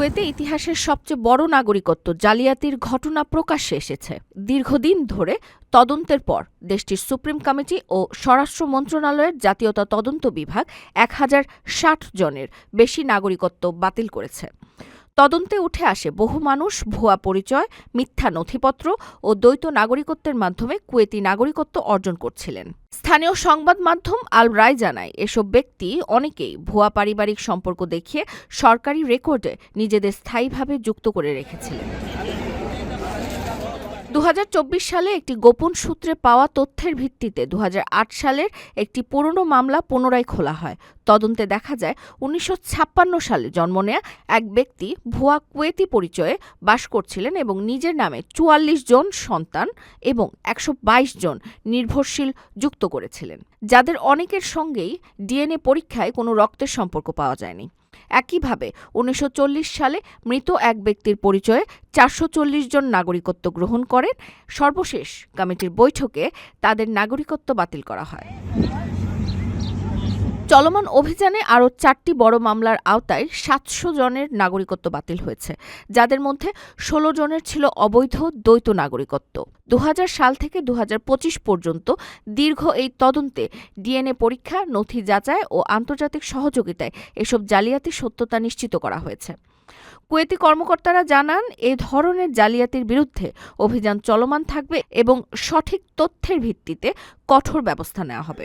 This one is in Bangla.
কুয়েতে ইতিহাসের সবচেয়ে বড় নাগরিকত্ব জালিয়াতির ঘটনা প্রকাশ্যে এসেছে। দীর্ঘদিন ধরে তদন্তের পর দেশটির সুপ্রিম কমিটি ও স্বরাষ্ট্র মন্ত্রণালয়ের জাতীয়তা তদন্ত বিভাগ এক হাজার ষাট জনের বেশি নাগরিকত্ব বাতিল করেছে। তদন্তে উঠে আসে বহু মানুষ, ভুয়া পরিচয়, মিথ্যা নথিপত্র ও দ্বৈত নাগরিকত্বের মাধ্যমে কুয়েতি নাগরিকত্ব অর্জন করছিলেন। স্থানীয় সংবাদ মাধ্যম আল রায় জানায়, এসব ব্যক্তি অনেকেই ভুয়া পারিবারিক সম্পর্ক দেখিয়ে সরকারি রেকর্ডে নিজেদের স্থায়ীভাবে যুক্ত করে রেখেছিলেন। দু হাজার চব্বিশ সালে একটি গোপন সূত্রে পাওয়া তথ্যের ভিত্তিতে দু হাজার আট সালের একটি পুরনো মামলা পুনরায় খোলা হয়। তদন্তে দেখা যায়, উনিশশো ছাপ্পান্ন সালে জন্ম নেয়া এক ব্যক্তি ভুয়া কুয়েতি পরিচয়ে বাস করছিলেন এবং নিজের নামে চুয়াল্লিশ জন সন্তান এবং একশো বাইশ জন নির্ভরশীল যুক্ত করেছিলেন, যাদের অনেকের সঙ্গেই ডিএনএ পরীক্ষায় কোনো রক্তের সম্পর্ক পাওয়া যায়নি। একইভাবে উনিশশো চল্লিশ সালে মৃত এক ব্যক্তির পরিচয়ে চারশো চল্লিশ জন নাগরিকত্ব গ্রহণ করেন। সর্বশেষ কমিটির বৈঠকে তাদের নাগরিকত্ব বাতিল করা হয়। চলমান অভিযানে আরও চারটি বড় মামলার আওতায় সাতশো জনের নাগরিকত্ব বাতিল হয়েছে, যাদের মধ্যে ষোলো জনের ছিল অবৈধ দ্বৈত নাগরিকত্ব। দু হাজার সাল থেকে দু হাজার পঁচিশ পর্যন্ত দীর্ঘ এই তদন্তে ডিএনএ পরীক্ষা, নথি যাচাই ও আন্তর্জাতিক সহযোগিতায় এসব জালিয়াতির সত্যতা নিশ্চিত করা হয়েছে। কুয়েতি কর্মকর্তারা জানান, এ ধরনের জালিয়াতির বিরুদ্ধে অভিযান চলমান থাকবে এবং সঠিক তথ্যের ভিত্তিতে কঠোর ব্যবস্থা নেওয়া হবে।